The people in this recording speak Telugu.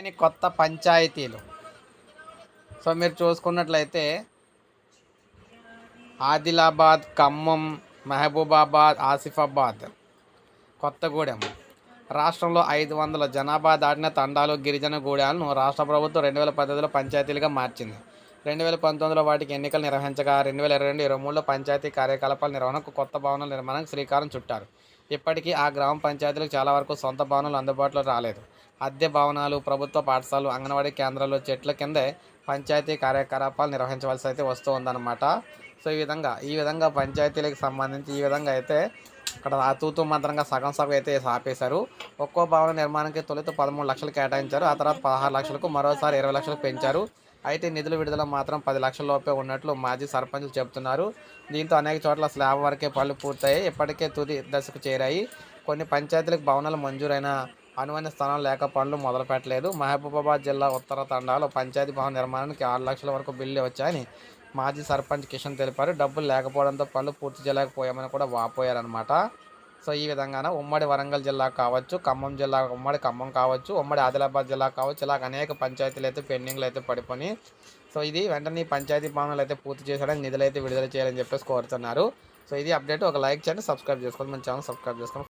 లేని కొత్త పంచాయతీలు. సో మీరు చూసుకున్నట్లయితే ఆదిలాబాద్ ఖమ్మం మహబూబాబాద్ ఆసిఫాబాద్ కొత్తగూడెం. రాష్ట్రంలో ఐదు వందల జనాభా దాటిన తండాలు గిరిజన గూడాలను రాష్ట్ర ప్రభుత్వం రెండు వేల పద్దెనిమిదిలో పంచాయతీలుగా మార్చింది. రెండు వేల పంతొమ్మిదిలో వాటికి ఎన్నికలు నిర్వహించగా రెండు వేల ఇరవై రెండు ఇరవై మూడులో పంచాయతీ కార్యకలాపాల నిర్వహణకు కొత్త భవనాల నిర్మాణానికి శ్రీకారం చుట్టారు. ఇప్పటికీ ఆ గ్రామ పంచాయతీలకు చాలా వరకు సొంత భవనాలు అందుబాటులో రాలేదు. అద్దె భవనాలు ప్రభుత్వ పాఠశాలలు అంగన్వాడీ కేంద్రాలు చెట్ల కిందే పంచాయతీ కార్యకలాపాలు నిర్వహించవలసి అయితే వస్తూ ఉందన్నమాట. సో ఈ విధంగా ఈ విధంగా పంచాయతీలకు సంబంధించి ఈ విధంగా అయితే అక్కడ ఆ తూతూ మంత్రంగా సగం సగం అయితే ఆపేశారు. ఒక్కో భవన నిర్మాణానికి తొలుత పదమూడు లక్షలు కేటాయించారు. ఆ తర్వాత పదహారు లక్షలకు మరోసారి ఇరవై లక్షలకు పెంచారు. అయితే నిధుల విడుదల మాత్రం పది లక్షల లోపే ఉన్నట్లు మాజీ సర్పంచులు చెబుతున్నారు. దీంతో అనేక చోట్ల స్లాబ్ వరకే పనులు పూర్తయ్యాయి. ఇప్పటికే తుది దశకు చేరాయి. కొన్ని పంచాయతీలకు భవనాలు మంజూరైన అనువైన స్థానం లేక పనులు మొదలుపెట్టలేదు. మహబూబాబాద్ జిల్లా ఉత్తర తండాలో పంచాయతీ భవన నిర్మాణానికి ఆరు లక్షల వరకు బిల్లు వచ్చాయని మాజీ సర్పంచ్ కిషన్ తెలిపారు. డబ్బులు లేకపోవడంతో పనులు పూర్తి చేయలేకపోయామని కూడా వాపోయారనమాట సో ఈ విధంగానే ఉమ్మడి వరంగల్ జిల్లా కావచ్చు ఖమ్మం జిల్లా ఉమ్మడి ఖమ్మం కావచ్చు ఉమ్మడి ఆదిలాబాద్ జిల్లా కావచ్చు ఇలాగ అనేక పంచాయతీలు అయితే పెండింగ్లు అయితే పడిపోయి సో ఇది వెంటనే పంచాయతీ భవనాలు అయితే పూర్తి చేసాడని నిధులు అయితే విడుదల చేయాలని చెప్పేసి కోరుతున్నారు. సో ఇది అప్డేట్. ఒక లైక్ చేయండి సబ్స్క్రైబ్ చేసుకోండి. మన ఛానల్ సబ్స్క్రైబ్ చేసుకోండి.